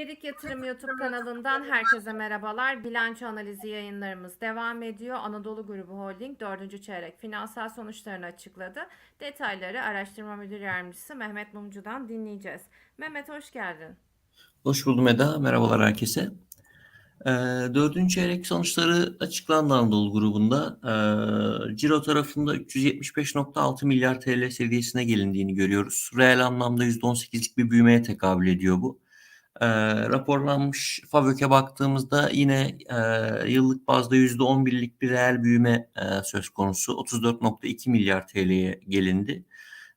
Gedik Yatırım YouTube kanalından herkese merhabalar. Bilanço analizi yayınlarımız devam ediyor. Anadolu Grubu Holding 4. çeyrek finansal sonuçlarını açıkladı. Detayları Araştırma Müdür Yardımcısı Mehmet Mumcu'dan dinleyeceğiz. Mehmet hoş geldin. Hoş buldum Eda. Merhabalar herkese. Ee, dördüncü çeyrek sonuçları açıklandı Anadolu grubunda. Ee, Ciro tarafında 375.6 milyar TL seviyesine gelindiğini görüyoruz. Reel anlamda %18'lik bir büyümeye tekabül ediyor bu. Ee, raporlanmış FAVÖK'e baktığımızda yine e, yıllık bazda %11'lik bir reel büyüme e, söz konusu. 34.2 milyar TL'ye gelindi.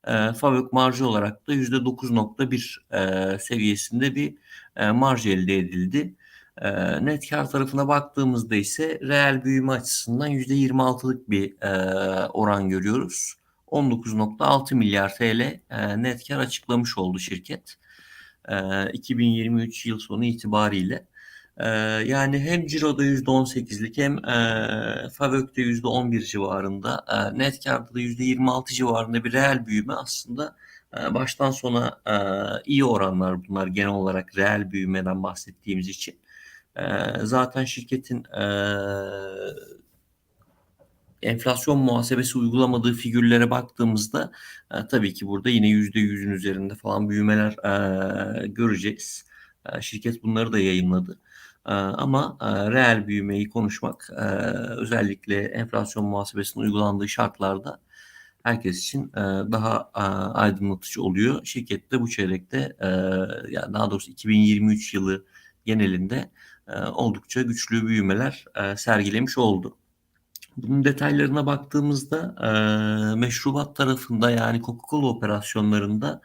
E, FAVÖK marjı olarak da %9.1 e, seviyesinde bir e, marj elde edildi. E, net kar tarafına baktığımızda ise reel büyüme açısından %26'lık bir e, oran görüyoruz. 19.6 milyar TL e, net kar açıklamış oldu şirket. E, 2023 yıl sonu itibariyle. Yani hem ciroda %18'lik hem FAVÖK'te %11 civarında, net karda da %26 civarında bir reel büyüme aslında baştan sona iyi oranlar bunlar genel olarak reel büyümeden bahsettiğimiz için. Zaten şirketin enflasyon muhasebesi uygulamadığı figürlere baktığımızda e, tabii ki burada yine %100'ün üzerinde falan büyümeler e, göreceğiz. E, şirket bunları da yayınladı. E, ama e, reel büyümeyi konuşmak e, özellikle enflasyon muhasebesinin uygulandığı şartlarda herkes için e, daha e, aydınlatıcı oluyor. Şirket de bu çeyrekte e, yani daha doğrusu 2023 yılı genelinde e, oldukça güçlü büyümeler e, sergilemiş oldu. Bunun detaylarına baktığımızda e, meşrubat tarafında yani Coca-Cola operasyonlarında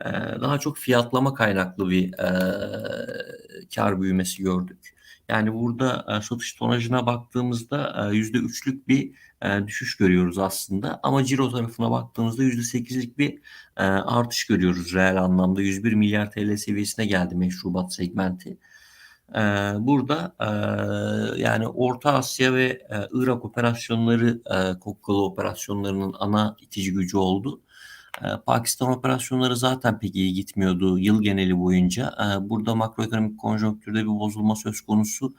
e, daha çok fiyatlama kaynaklı bir e, kar büyümesi gördük. Yani burada e, satış tonajına baktığımızda yüzde üçlük bir e, düşüş görüyoruz aslında. Ama ciro tarafına baktığımızda yüzde sekizlik bir e, artış görüyoruz reel anlamda. 101 milyar TL seviyesine geldi meşrubat segmenti. Burada yani Orta Asya ve Irak operasyonları e, Coca-Cola operasyonlarının ana itici gücü oldu. Pakistan operasyonları zaten pek iyi gitmiyordu yıl geneli boyunca. Burada makroekonomik konjonktürde bir bozulma söz konusu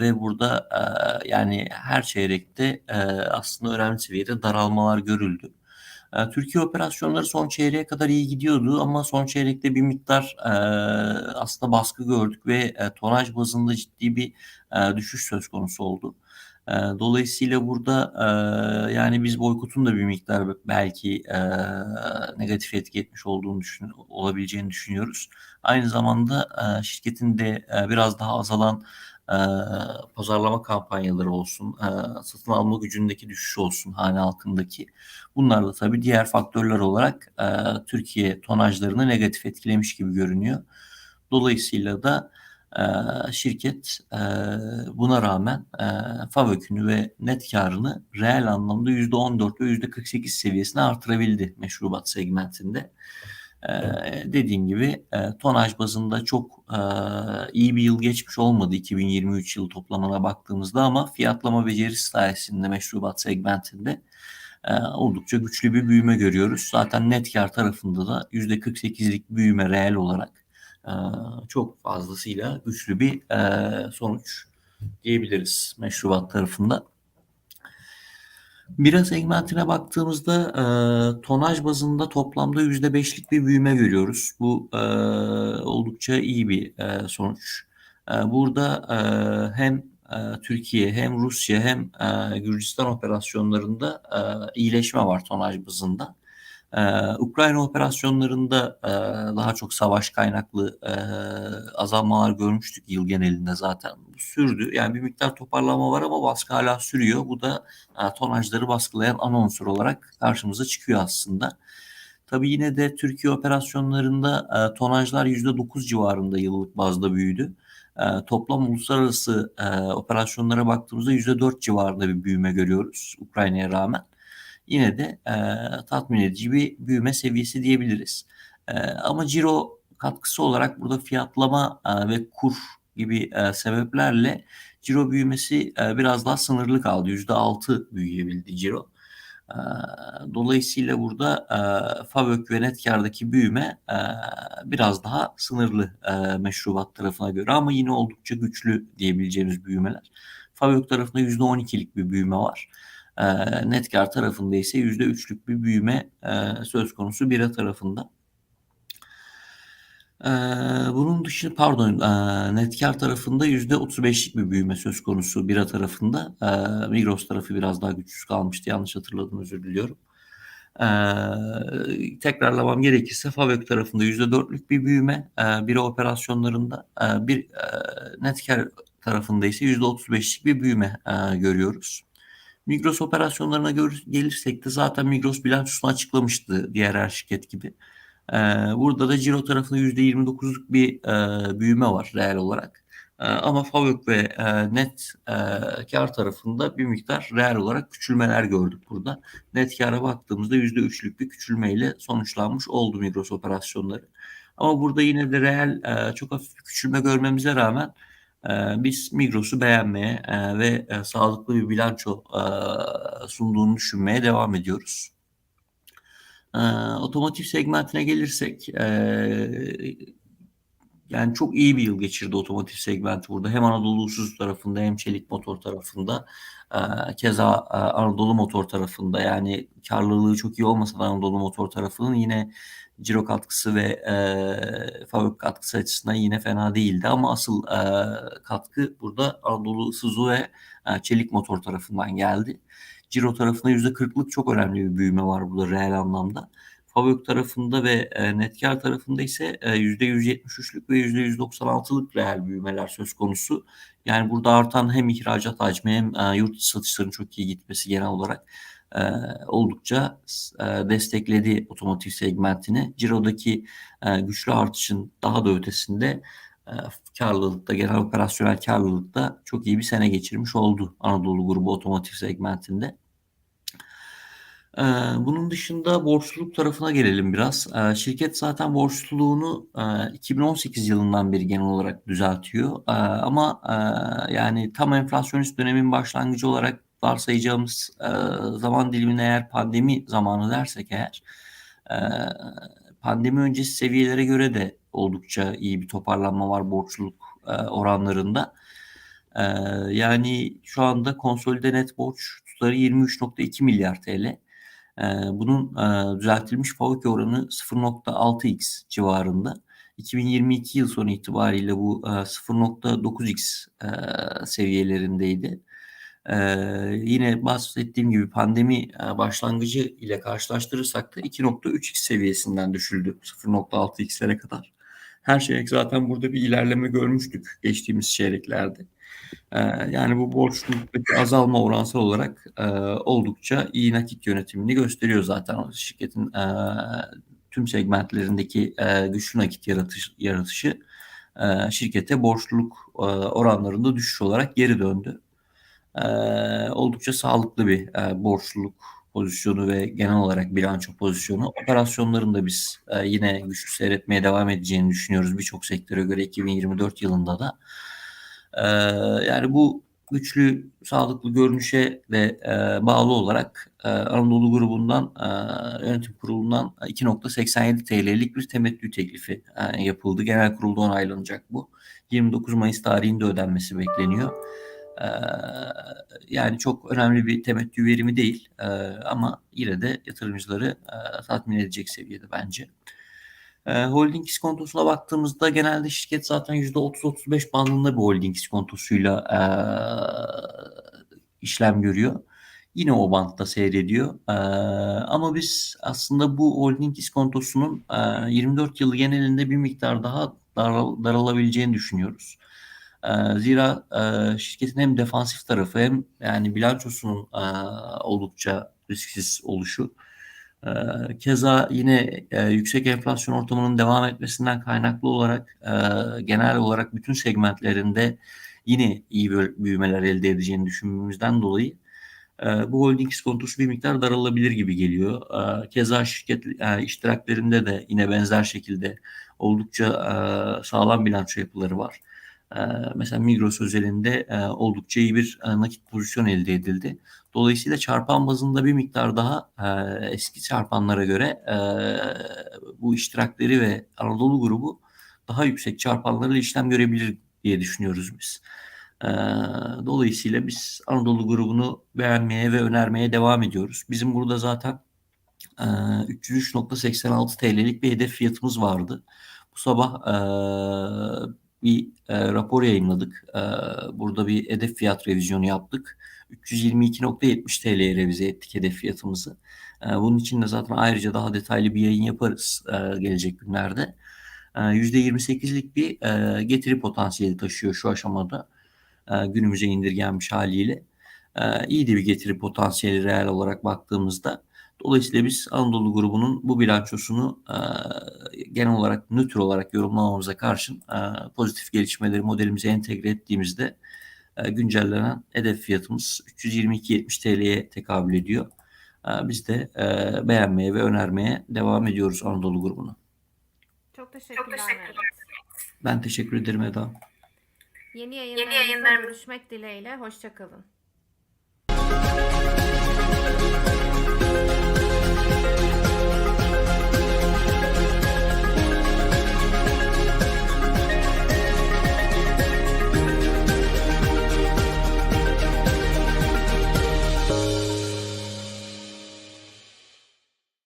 ve burada yani her çeyrekte aslında önemli seviyede daralmalar görüldü. Türkiye operasyonları son çeyreğe kadar iyi gidiyordu ama son çeyrekte bir miktar e, aslında baskı gördük ve e, tonaj bazında ciddi bir e, düşüş söz konusu oldu. E, dolayısıyla burada e, yani biz boykotun da bir miktar belki e, negatif etki etmiş olduğunu düşün, olabileceğini düşünüyoruz. Aynı zamanda e, şirketin de e, biraz daha azalan e, pazarlama kampanyaları olsun, e, satın alma gücündeki düşüş olsun hane halkındaki. Bunlar da tabii diğer faktörler olarak e, Türkiye tonajlarını negatif etkilemiş gibi görünüyor. Dolayısıyla da e, şirket e, buna rağmen e, FAVÖK'ünü ve net karını reel anlamda %14 ve %48 seviyesine artırabildi meşrubat segmentinde. Dediğim gibi e, tonaj bazında çok e, iyi bir yıl geçmiş olmadı 2023 yılı toplamına baktığımızda ama fiyatlama becerisi sayesinde meşrubat segmentinde e, oldukça güçlü bir büyüme görüyoruz. Zaten net kar tarafında da %48'lik büyüme reel olarak e, çok fazlasıyla güçlü bir e, sonuç diyebiliriz meşrubat tarafında. Bira segmentine baktığımızda e, tonaj bazında toplamda %5'lik bir büyüme görüyoruz. Bu e, oldukça iyi bir e, sonuç. E, burada e, hem e, Türkiye hem Rusya hem e, Gürcistan operasyonlarında e, iyileşme var tonaj bazında. Ee, Ukrayna operasyonlarında e, daha çok savaş kaynaklı e, azalmalar görmüştük yıl genelinde zaten. Bu sürdü. Yani bir miktar toparlama var ama baskı hala sürüyor. Bu da e, tonajları baskılayan ana unsur olarak karşımıza çıkıyor aslında. Tabii yine de Türkiye operasyonlarında e, tonajlar %9 civarında yıllık bazda büyüdü. E, toplam uluslararası e, operasyonlara baktığımızda %4 civarında bir büyüme görüyoruz Ukrayna'ya rağmen yine de e, tatmin edici bir büyüme seviyesi diyebiliriz. E, ama ciro katkısı olarak burada fiyatlama e, ve kur gibi e, sebeplerle ciro büyümesi e, biraz daha sınırlı kaldı. %6 büyüyebildi ciro. Eee, dolayısıyla burada eee, FAVÖK ve net kârdaki büyüme eee, biraz daha sınırlı eee, meşrubat tarafına göre ama yine oldukça güçlü diyebileceğimiz büyümeler. FAVÖK tarafında %12'lik bir büyüme var. Eee, net kâr tarafında ise %3'lük bir büyüme eee, söz konusu bira tarafında. Eee, bunun dışı pardon eee, net kâr tarafında %35'lik bir büyüme söz konusu bira tarafında. Eee, Migros tarafı biraz daha güçsüz kalmıştı. Yanlış hatırladım özür diliyorum. Eee, tekrarlamam gerekirse FAVÖK tarafında %4'lük bir büyüme eee, bira operasyonlarında eee, bir eee, net tarafında ise %35'lik bir büyüme eee, görüyoruz. Migros operasyonlarına gelirsek de zaten Migros bilançosunu açıklamıştı diğer her şirket gibi. Eee, burada da ciro tarafında %29'luk bir eee, büyüme var reel olarak. Eee, ama FAVÖK ve eee, net eee, kar tarafında bir miktar reel olarak küçülmeler gördük burada. Net kâra baktığımızda %3'lük bir küçülmeyle sonuçlanmış oldu Migros operasyonları. Ama burada yine de reel çok hafif bir küçülme görmemize rağmen biz Migros'u beğenmeye eee, ve eee, sağlıklı bir bilanço eee, sunduğunu düşünmeye devam ediyoruz. Eee, otomotiv segmentine gelirsek yani çok iyi bir yıl geçirdi otomotiv segmenti burada. Hem Anadolu Ulusuz tarafında hem Çelik Motor tarafında. Eee, keza eee, Anadolu Motor tarafında yani karlılığı çok iyi olmasa da Anadolu Motor tarafının yine ciro katkısı ve eee FAVÖK katkısı açısından yine fena değildi. Ama asıl eee, katkı burada Anadolu Isuzu ve eee, Çelik Motor tarafından geldi. Ciro tarafında %40'lık çok önemli bir büyüme var burada reel anlamda. FAVÖK tarafında ve kâr tarafında ise eee, %173'lük ve %196'lık reel büyümeler söz konusu. Yani burada artan hem ihracat hacmi hem eee, yurt dışı satışların çok iyi gitmesi genel olarak eee, oldukça eee, destekledi otomotiv segmentini. Ciro'daki güçlü artışın daha da ötesinde karlılıkta, genel operasyonel karlılıkta çok iyi bir sene geçirmiş oldu Anadolu grubu otomotiv segmentinde. Bunun dışında borçluluk tarafına gelelim biraz. Şirket zaten borçluluğunu eee, 2018 yılından beri genel olarak düzeltiyor. Ama yani tam enflasyonist dönemin başlangıcı olarak varsayacağımız zaman dilimine eğer pandemi zamanı dersek eğer pandemi öncesi seviyelere göre de oldukça iyi bir toparlanma var borçluluk oranlarında. Yani şu anda konsolide net borç tutarı 23.2 milyar TL. Eee, bunun eee, düzeltilmiş FAVÖK oranı 0.6x civarında. 2022 yıl sonu itibariyle bu eee, 0.9x eee, seviyelerindeydi. Eee, yine bahsettiğim gibi pandemi eee, başlangıcı ile karşılaştırırsak da 2.3x seviyesinden düşüldü 0.6x'lere kadar. Her çeyrek zaten burada bir ilerleme görmüştük geçtiğimiz çeyreklerde. Eee, yani bu borçluluktaki azalma oransal olarak eee, oldukça iyi nakit yönetimini gösteriyor zaten şirketin eee, tüm segmentlerindeki eee, güçlü nakit yaratış, yaratışı eee, şirkete borçluluk eee, oranlarında düşüş olarak geri döndü. Eee, oldukça sağlıklı bir eee, borçluluk pozisyonu ve genel olarak bilanço pozisyonu. Operasyonların da biz eee, yine güçlü seyretmeye devam edeceğini düşünüyoruz birçok sektöre göre 2024 yılında da. Eee, yani bu güçlü sağlıklı görünüşe de eee, bağlı olarak eee, Anadolu grubundan eee, yönetim kurulundan 2.87 TL'lik bir temettü teklifi eee, yapıldı. Genel kurulda onaylanacak bu. 29 Mayıs tarihinde ödenmesi bekleniyor. Eee, yani çok önemli bir temettü verimi değil eee, ama yine de yatırımcıları eee, tatmin edecek seviyede bence. Eee, holding iskontosuna baktığımızda genelde şirket zaten %30-35 bandında bir holding iskontosuyla eee, işlem görüyor. Yine o bantta seyrediyor. Eee, ama biz aslında bu holding iskontosunun eee, 24 yılı genelinde bir miktar daha daral- daralabileceğini düşünüyoruz. Zira şirketin hem defansif tarafı hem yani bilançosunun oldukça risksiz oluşu. Eee, keza yine eee, yüksek enflasyon ortamının devam etmesinden kaynaklı olarak eee, genel olarak bütün segmentlerinde yine iyi büyümeler elde edeceğini düşünmemizden dolayı eee, bu holding iskontosu bir miktar daralabilir gibi geliyor. Keza şirket eee, iştiraklerinde de yine benzer şekilde oldukça sağlam bilanço yapıları var. Ee, mesela Migros özelinde e, oldukça iyi bir e, nakit pozisyon elde edildi. Dolayısıyla çarpan bazında bir miktar daha e, eski çarpanlara göre bu iştirakleri ve Anadolu grubu daha yüksek çarpanlarla işlem görebilir diye düşünüyoruz biz. Dolayısıyla biz Anadolu grubunu beğenmeye ve önermeye devam ediyoruz. Bizim burada zaten e, 303.86 TL'lik bir hedef fiyatımız vardı. Bu sabah bir e, rapor yayınladık. E, burada bir hedef fiyat revizyonu yaptık. 322.70 TL'ye revize ettik hedef fiyatımızı. E, bunun için de zaten ayrıca daha detaylı bir yayın yaparız e, gelecek günlerde. E, %28'lik bir e, getiri potansiyeli taşıyor şu aşamada e, günümüze indirgenmiş haliyle. E, iyi de bir getiri potansiyeli reel olarak baktığımızda. Dolayısıyla biz Anadolu grubunun bu bilançosunu e, genel olarak nötr olarak yorumlamamıza karşın e, pozitif gelişmeleri modelimize entegre ettiğimizde e, güncellenen hedef fiyatımız 322.70 TL'ye tekabül ediyor. E, biz de e, beğenmeye ve önermeye devam ediyoruz Anadolu grubunu. Çok teşekkürler. Mehmet. Ben teşekkür ederim Eda. Yeni yayınlarımızda görüşmek dileğiyle. Hoşçakalın.